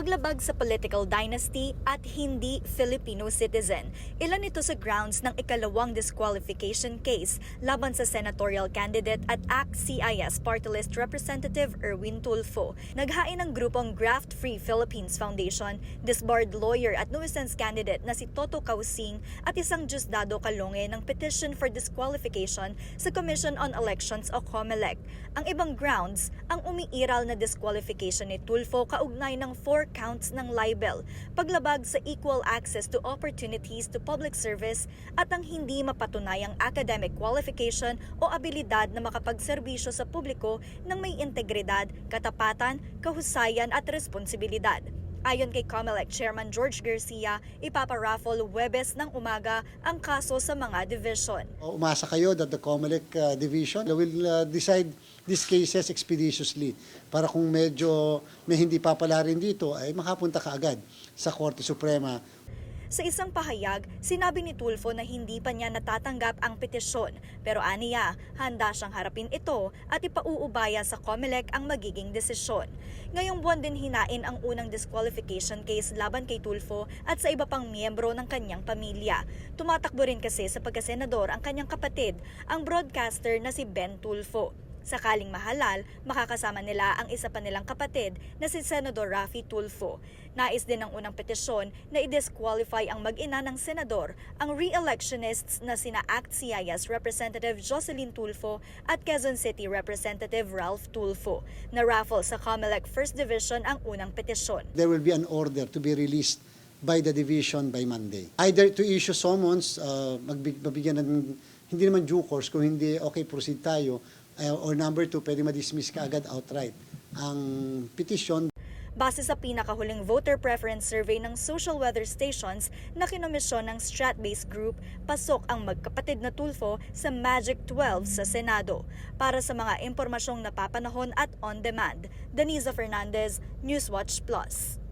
paglabag sa political dynasty at hindi Filipino citizen. Ilan ito sa grounds ng ikalawang disqualification case laban sa senatorial candidate at ACT-CIS Party List Representative Erwin Tulfo. Naghain ng grupong Graft Free Philippines Foundation, disbarred lawyer at nuisance candidate na si Toto Kausing at isang Diosdado Kalonge ng petition for disqualification sa Commission on Elections o COMELEC. Ang ibang grounds, ang umiiral na disqualification ni Tulfo kaugnay ng four counts ng libel, paglabag sa equal access to opportunities to public service at ang hindi mapatunayang academic qualification o abilidad na makapagserbisyo sa publiko ng may integridad, katapatan, kahusayan at responsibilidad. Ayon kay COMELEC Chairman George Garcia, ipaparaffle Webes ng umaga ang kaso sa mga division. Umasa kayo that the COMELEC uh, division will uh, decide these cases expeditiously para kung medyo may hindi papala rin dito ay makapunta ka agad sa Korte Suprema Sa isang pahayag, sinabi ni Tulfo na hindi pa niya natatanggap ang petisyon pero aniya, handa siyang harapin ito at ipauubaya sa COMELEC ang magiging desisyon. Ngayong buwan din hinain ang unang disqualification case laban kay Tulfo at sa iba pang miyembro ng kanyang pamilya. Tumatakbo rin kasi sa pagkasenador ang kanyang kapatid, ang broadcaster na si Ben Tulfo. Sakaling mahalal, makakasama nila ang isa pa nilang kapatid na si Senador Rafi Tulfo. Nais din ng unang petisyon na i-disqualify ang mag-ina ng senador, ang re-electionists na sina ACT-CIS Representative Jocelyn Tulfo at Quezon City Representative Ralph Tulfo. Na-raffle sa COMELEC First Division ang unang petisyon. there will be an order to be released by the division by Monday. Either to issue summons, uh, magbig- mabigyan ng hindi naman due course, kung hindi okay proceed tayo, uh, or number two, pwede ma-dismiss ka agad outright ang petition Base sa pinakahuling voter preference survey ng social weather stations na kinomisyon ng Strat-based group, pasok ang magkapatid na Tulfo sa Magic 12 sa Senado. Para sa mga impormasyong napapanahon at on-demand, Daniza Fernandez, Newswatch Plus.